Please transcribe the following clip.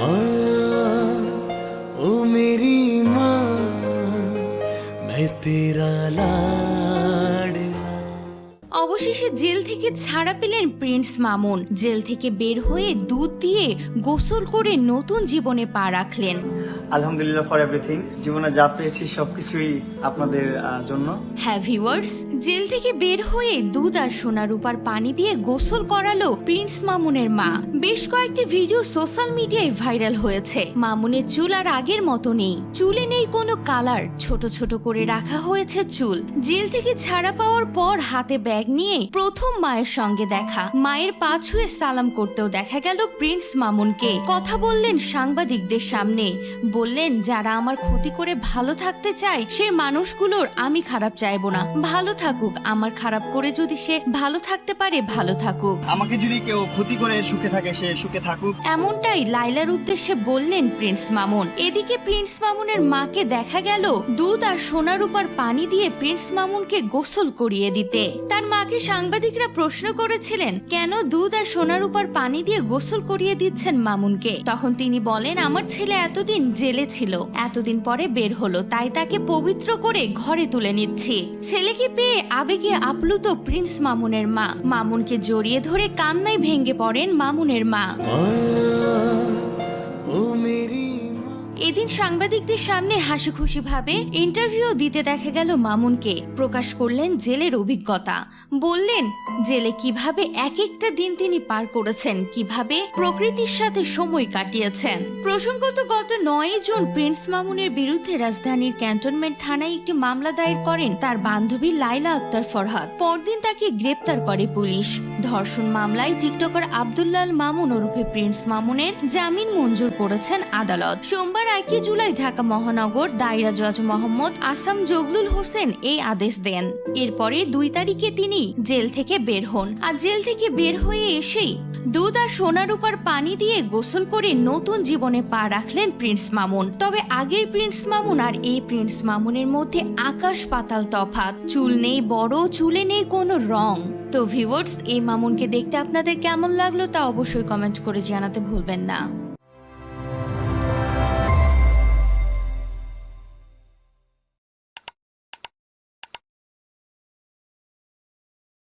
ओ मेरी माँ मैं तेरा लाडला অবশেষে জেল থেকে ছাড়া পেলেন প্রিন্স মামুন। জেল থেকে বের হয়ে দুধ দিয়ে গোসল করে নতুন জীবনে পা রাখলেন। আলহামদুলিল্লাহ ফর এভরিথিং জীবনে যা পেয়েছি সবকিছুই আপনাদের জন্য। হ্যাঁ ভিউয়ার্স জেল থেকে বের হয়ে দুধ আর সোনা রূপার পানি দিয়ে গোসল করালো প্রিন্স মামুনের মা। বেশ কয়েকটি ভিডিও সোশ্যাল মিডিয়ায় ভাইরাল হয়েছে। মামুনের চুল আর আগের মতো নেই। চুলে নেই কোনো কালার ছোট ছোট করে রাখা হয়েছে চুল। জেল থেকে ছাড়া পাওয়ার পর হাতে ব্যাগ নিয়ে প্রথম মায়ের সঙ্গে দেখা। মায়ের পা ছুঁয়ে সালাম করতেও দেখা গেল প্রিন্স মামুনকে। কথা বললেন সাংবাদিকদের সামনে। বললেন যারা আমার ক্ষতি করে ভালো থাকতে চায় সেই মানুষগুলোর আমি খারাপ চাইব না। ভালো থাকুক আমার খারাপ করে যদি সে ভালো থাকতে পারে ভালো থাকুক। আমাকে যদি কেউ ক্ষতি করে সুখে থাকে সে সুখে থাকুক। এমনটাই লাইলার উদ্দেশ্যে বললেন প্রিন্স মামুন। এদিকে প্রিন্স মামুনের মাকে দেখা গেল দুধ আর সোনা রূপার পানি দিয়ে প্রিন্স মামুনকে গোসল করিয়ে দিতে। তার মাকে সাংবাদিকরা প্রশ্ন করেছিলেন, কেন দুধ আর সোনার উপর পানি দিয়ে গোসল করিয়ে দিচ্ছেন মামুনকে? তখন তিনি বলেন, আমার ছেলে এতদিন জেলে ছিল, এতদিন পরে বের হলো, তাই তাকে পবিত্র করে ঘরে তুলে নিচ্ছি। ছেলেকে পেয়ে আবেগে আপ্লুত প্রিন্স মামুনের মা। মামুনকে জড়িয়ে ধরে কান্নায় ভেঙে পড়েন মামুনের মা। এদিন সাংবাদিকদের সামনে হাসি খুশি ভাবে ইন্টারভিউ দিতে দেখা গেল মামুনকে। প্রকাশ করলেন জেলের অভিজ্ঞতা। বললেন, জেলে কীভাবে এক একটা দিন তিনি পার করেছেন, কীভাবে প্রকৃতির সাথে সময় কাটিয়েছেন। প্রসঙ্গত গত নয় জুন প্রিন্স মামুনের বিরুদ্ধে রাজধানীর ক্যান্টনমেন্ট থানায় একটি মামলা দায়ের করেন তার বান্ধবী লাইলা আক্তার ফরহাদ। পরদিন তাকে গ্রেপ্তার করে পুলিশ। ধর্ষণ মামলায় টিকটকার আব্দুল্লাল মামুন ওরফে প্রিন্স মামুনের জামিন মঞ্জুর করেছেন আদালত। সোমবার একই জুলাই ঢাকা মহানগর দায়রা জজ মোহাম্মদ আসাম জগলুল হোসেন এই আদেশ দেন। এরপরে দুই তারিখে তিনি জেল থেকে বের হন। আর জেল থেকে বের হয়ে এসেই দুধ আর সোনা রূপার পানি দিয়ে গোসল করে নতুন জীবনে পা রাখলেন প্রিন্স মামুন। তবে আগের প্রিন্স মামুন আর এই প্রিন্স মামুনের মধ্যে আকাশ পাতাল তফাৎ। চুল নেই বড়, চুলে নেই কোনো রং। তো ভিউয়ার্স এই মামুনকে দেখতে আপনাদের কেমন লাগল তা অবশ্যই কমেন্ট করে জানাতে ভুলবেন না।